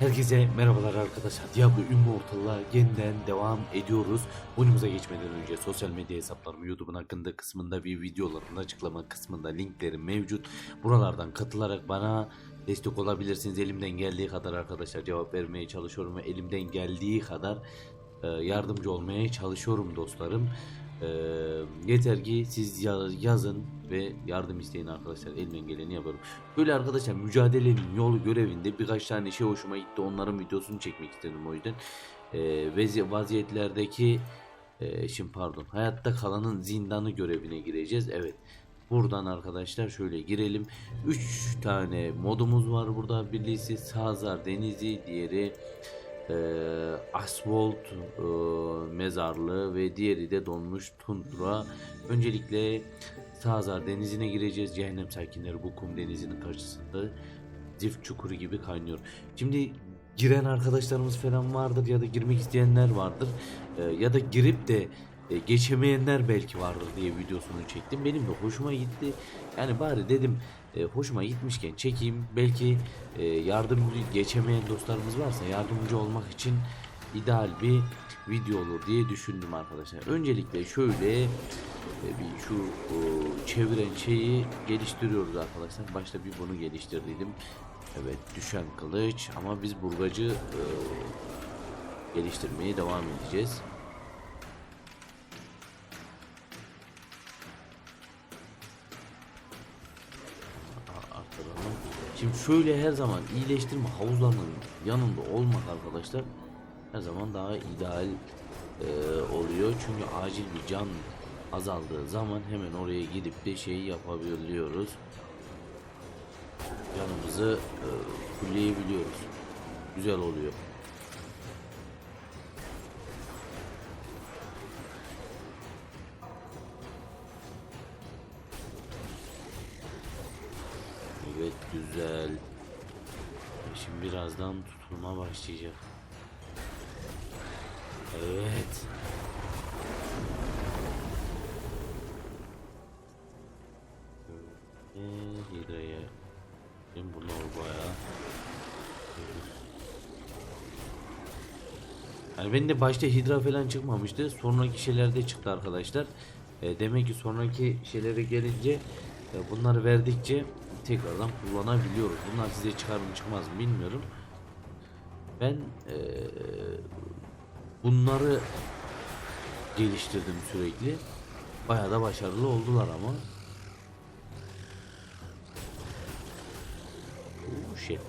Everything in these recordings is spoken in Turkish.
Herkese merhabalar arkadaşlar. Diablo Immortal'la yeniden devam ediyoruz. Oyunumuza geçmeden önce sosyal medya hesaplarımı YouTube'un hakkında kısmında ve videoların açıklama kısmında linkleri mevcut. Buralardan katılarak bana destek olabilirsiniz. Elimden geldiği kadar arkadaşlar cevap vermeye çalışıyorum ve elimden geldiği kadar e, yardımcı olmaya çalışıyorum dostlarım. E, yeter ki siz ya- yazın ve yardım isteyin arkadaşlar. Elimden geleni yapıyorum. Böyle arkadaşlar mücadelenin yolu görevinde birkaç tane şey hoşuma gitti. Onların videosunu çekmek istedim o yüzden. E, vaziyetlerdeki e, şimdi pardon hayatta kalanın zindanı görevine gireceğiz. Evet. Buradan arkadaşlar şöyle girelim. 3 tane modumuz var burada. Birisi Sazar Denizi, diğeri e, Asphalt e, mezarlığı ve diğeri de donmuş tundra. Öncelikle Sazar Denizi'ne gireceğiz. Cehennem sakinleri bu kum denizinin karşısında zift çukuru gibi kaynıyor. Şimdi giren arkadaşlarımız falan vardır ya da girmek isteyenler vardır. E, ya da girip de e, geçemeyenler belki vardır diye videosunu çektim. Benim de hoşuma gitti. Yani bari dedim e, hoşuma gitmişken çekeyim. Belki e, yardımcı geçemeyen dostlarımız varsa yardımcı olmak için ideal bir video olur diye düşündüm arkadaşlar. Öncelikle şöyle e, bir şu e, çeviren şeyi geliştiriyoruz arkadaşlar. Başta bir bunu geliştirdiydim. Evet düşen kılıç ama biz burgacı e, geliştirmeye devam edeceğiz. Şimdi şöyle her zaman iyileştirme havuzlarının yanında olmak arkadaşlar her zaman daha ideal e, oluyor. Çünkü acil bir can azaldığı zaman hemen oraya gidip de şeyi yapabiliyoruz. Canımızı e, fullleyebiliyoruz. Güzel oluyor. Birazdan tutulma başlayacak. Evet. Ee, Hidra'ya. Şimdi bunlar bayağı. Yani benim de başta Hidra falan çıkmamıştı. Sonraki şeylerde çıktı arkadaşlar. E, demek ki sonraki şeylere gelince e, bunları verdikçe tekrardan kullanabiliyoruz. Bunlar size çıkar mı çıkmaz mı bilmiyorum. Ben e, bunları geliştirdim sürekli. Bayağı da başarılı oldular ama. Oh shit.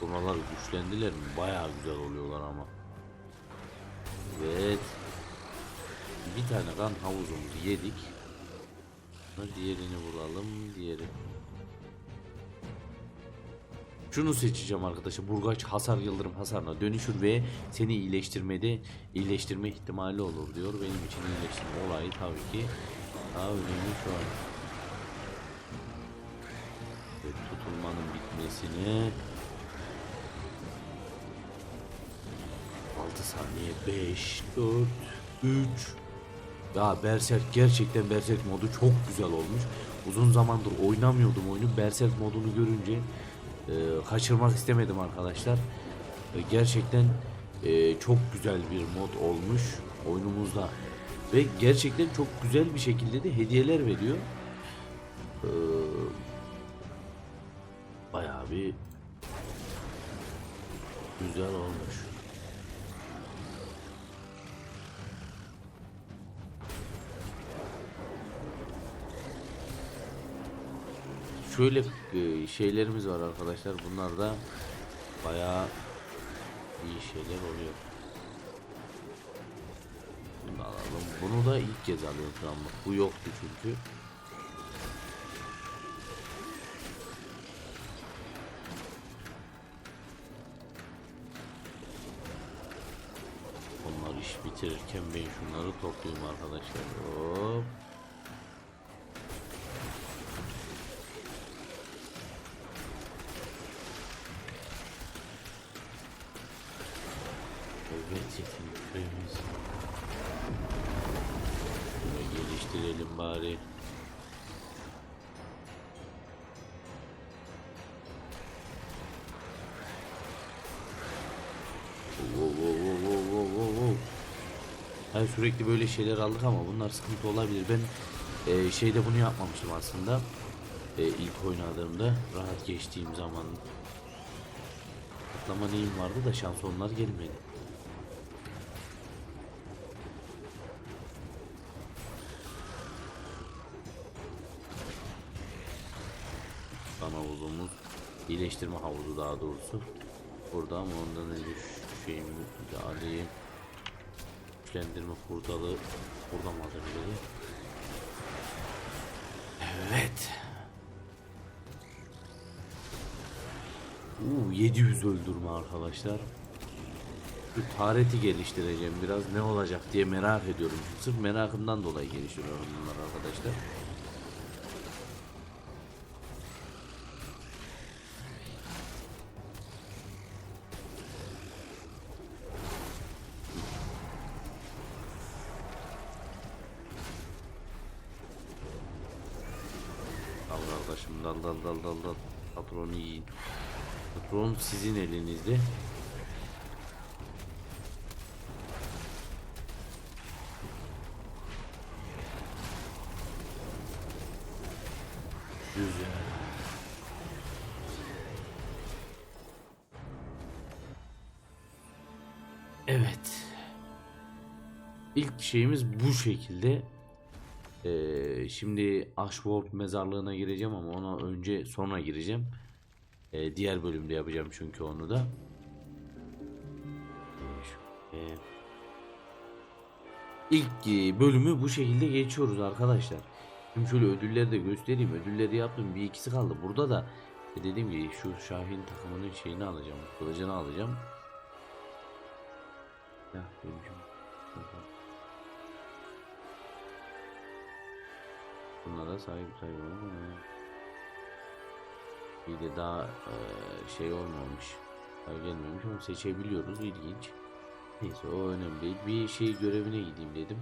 Buralar güçlendiler mi? Bayağı güzel oluyorlar ama. Evet. Bir tane kan havuzumuzu yedik. Diğerini vuralım. Diğeri. Şunu seçeceğim arkadaşlar. Burgaç hasar yıldırım hasarına dönüşür ve seni iyileştirmede iyileştirme ihtimali olur diyor. Benim için iyileştirme olayı tabii ki daha önemli şu an. Evet, tutulmanın bitmesini 6 saniye 5 4 3 ya Berserk gerçekten Berserk modu çok güzel olmuş. Uzun zamandır oynamıyordum oyunu. Berserk modunu görünce e, kaçırmak istemedim arkadaşlar. E, gerçekten e, çok güzel bir mod olmuş oyunumuzda. Ve gerçekten çok güzel bir şekilde de hediyeler veriyor. E, bayağı bir güzel olmuş. Şöyle e, şeylerimiz var arkadaşlar. Bunlar da bayağı iyi şeyler oluyor. Bunu alalım. Bunu da ilk kez alıyorum şu. Bu yoktu çünkü. Onlar iş bitirirken ben şunları toplayayım arkadaşlar. Hop. şeyimiz. Bunu geliştirelim bari. Yani sürekli böyle şeyler aldık ama bunlar sıkıntı olabilir. Ben e, şeyde bunu yapmamıştım aslında. E, ilk oynadığımda rahat geçtiğim zaman atlama neyim vardı da şans onlar gelmedi. İyileştirme havuzu daha doğrusu. Burada ama ondan önce şeyimi de alayım. Güçlendirme portalı burada alabilirim? Evet. Uuu 700 öldürme arkadaşlar. Şu tareti geliştireceğim biraz ne olacak diye merak ediyorum. Sırf merakımdan dolayı geliştiriyorum bunları arkadaşlar. Kardeşim dal dal dal dal dal. Patronu yiyin. Patron sizin elinizde. Güzel. Evet. İlk şeyimiz bu şekilde. Ee, şimdi Ashworth mezarlığına gireceğim ama ona önce sonra gireceğim. Ee, diğer bölümde yapacağım çünkü onu da. Ee. İlk e, bölümü bu şekilde geçiyoruz arkadaşlar. Şimdi şöyle ödülleri de göstereyim. Ödülleri yaptım. Bir ikisi kaldı. Burada da e, dediğim gibi şu Şahin takımının şeyini alacağım. Kılıcını alacağım. Ya, benim Bunlara sahip sahip ama bir de daha e, şey olmamış. Daha gelmemiş ama seçebiliyoruz. ilginç. Neyse o önemli değil. Bir şey görevine gideyim dedim.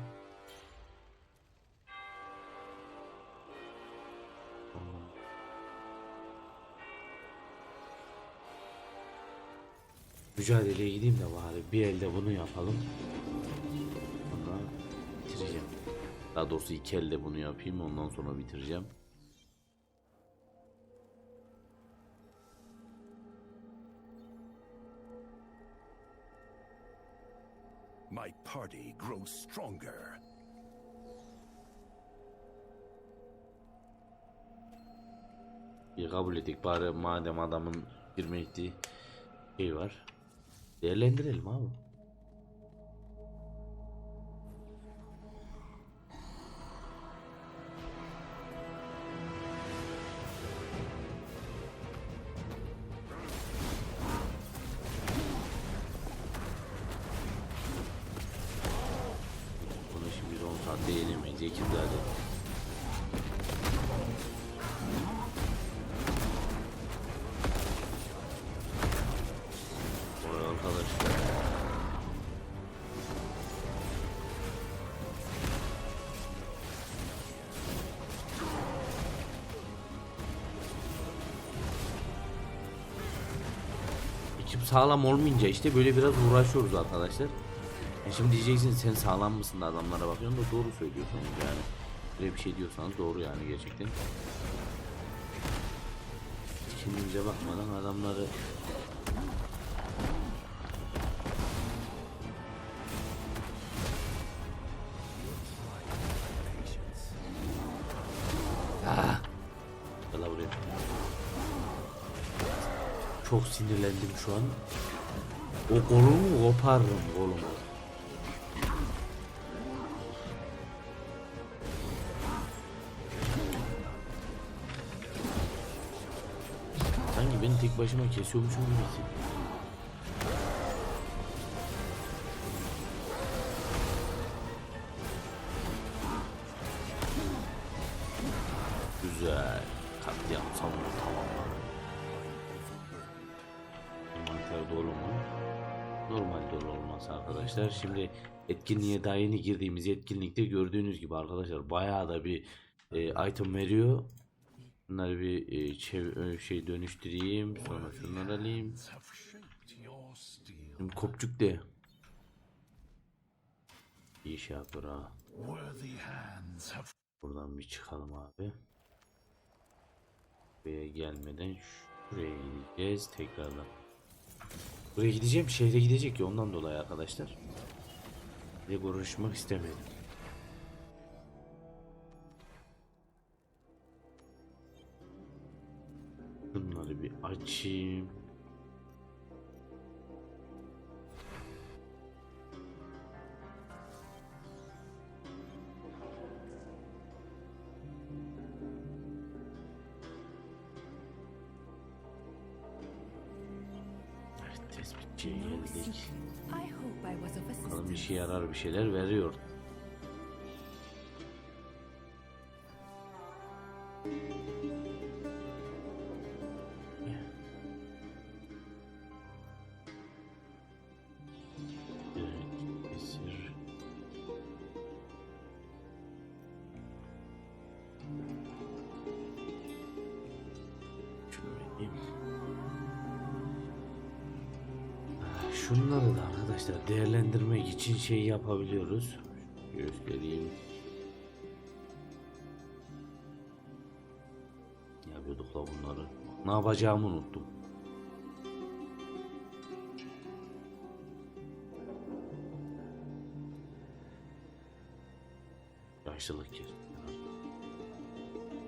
Mücadeleye gideyim de bari bir elde bunu yapalım. Sonra bitireceğim. Daha doğrusu iki elde bunu yapayım ondan sonra bitireceğim. My party grows stronger. Bir kabul ettik bari madem adamın girme ettiği şey var. Değerlendirelim abi. Vay arkadaşlar. Ekip sağlam olmayınca işte böyle biraz uğraşıyoruz arkadaşlar. E şimdi diyeceksin sen sağlam mısın da adamlara bakıyorsun da doğru söylüyorsunuz yani. Böyle bir şey diyorsanız doğru yani gerçekten. Kendimize bakmadan adamları Çok sinirlendim şu an. O kolumu koparırım kolumu. Sanki beni tek başıma kesiyormuşum gibi hissediyorum. Arkadaşlar. Şimdi etkinliğe daha yeni girdiğimiz etkinlikte gördüğünüz gibi arkadaşlar bayağı da bir e, item veriyor. Bunları bir e, çev- e, şey dönüştüreyim. Sonra şunları alayım. Şimdi kopçuk de. İyi şey yapıyor ha. Buradan bir çıkalım abi. Buraya gelmeden şuraya gideceğiz tekrardan. Buraya gideceğim şehre gidecek ya ondan dolayı arkadaşlar. Ve konuşmak istemedim. Bunları bir açayım. Yarar bir şeyler veriyor. Şunları da arkadaşlar değerlendirmek için şey yapabiliyoruz. Göstereyim. Yapıyorduk da bunları. Ne yapacağımı unuttum. Yaşlılık ya.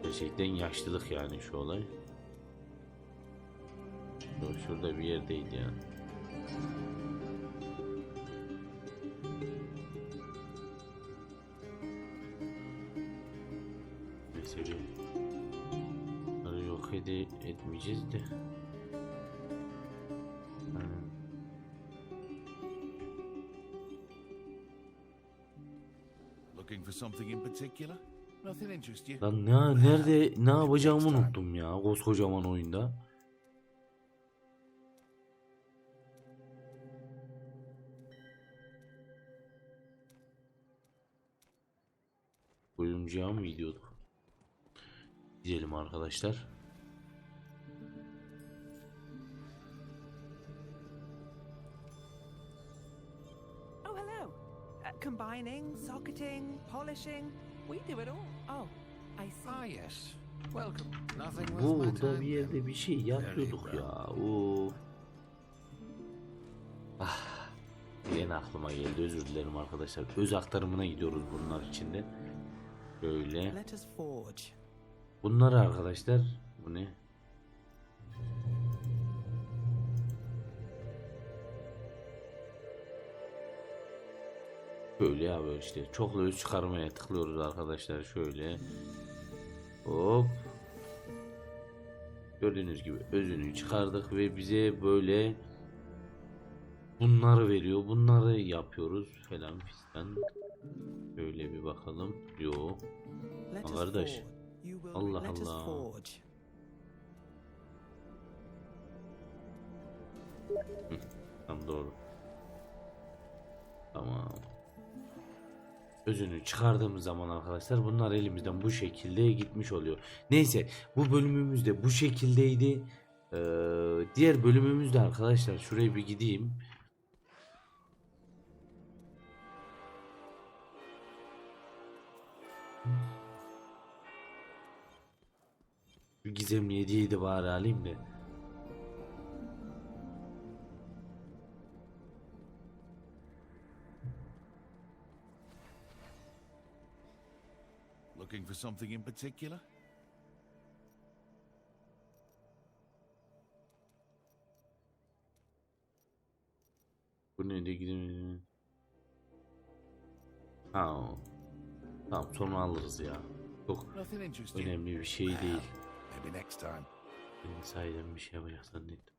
Gerçekten yaşlılık yani şu olay. Şurada bir yerdeydi ya. Bir bunları yok ede etmeyeceğiz de. Ha, looking for something in particular. Nothing interests you. Lan ne nerede ne yapacağımı unuttum ya koskocaman oyunda. Oyuncuya mı gidiyorduk? Gidelim arkadaşlar. Oh, hello. Uh, combining, socketing, polishing. We do it all. Oh, I see. Ah, yes. Welcome. Nothing my Burada time. bir yerde bir şey yapıyorduk ya. Oo. Ah. Yine aklıma geldi. Özür dilerim arkadaşlar. Öz aktarımına gidiyoruz bunlar içinde. Böyle. Let us forge. Bunları arkadaşlar. Bu ne? Böyle ya böyle işte. Çoklu öz çıkarmaya tıklıyoruz arkadaşlar. Şöyle. Hop. Gördüğünüz gibi özünü çıkardık ve bize böyle bunları veriyor. Bunları yapıyoruz falan fistan. Şöyle bir bakalım. Yok. Let Allah Allah. Tam doğru. Tamam. Özünü çıkardığımız zaman arkadaşlar bunlar elimizden bu şekilde gitmiş oluyor. Neyse bu bölümümüz de bu şekildeydi. Ee, diğer bölümümüzde arkadaşlar şuraya bir gideyim. Bir gizemli hediyeyi de bari alayım da. Looking for something in particular. Bu ne de gidelim. Ha. Tamam sonra alırız ya. Çok önemli bir şey değil. Maybe next time. Ben sahiden bir şey yapacak zannettim.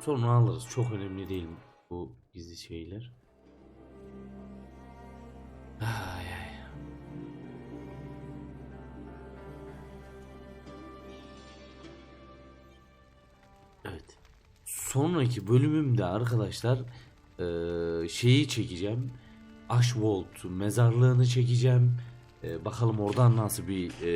Sonra alırız. Çok önemli değil bu gizli şeyler. Ay ay. Evet. Sonraki bölümümde arkadaşlar şeyi çekeceğim. Ashwold mezarlığını çekeceğim. Ee, bakalım oradan nasıl bir e,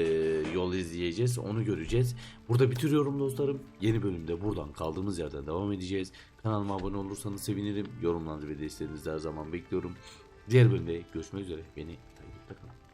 yol izleyeceğiz onu göreceğiz. Burada bitiriyorum dostlarım. Yeni bölümde buradan kaldığımız yerden devam edeceğiz. Kanalıma abone olursanız sevinirim. Yorumlarınızı ve desteğinizi her zaman bekliyorum. Diğer bölümde görüşmek üzere. Beni.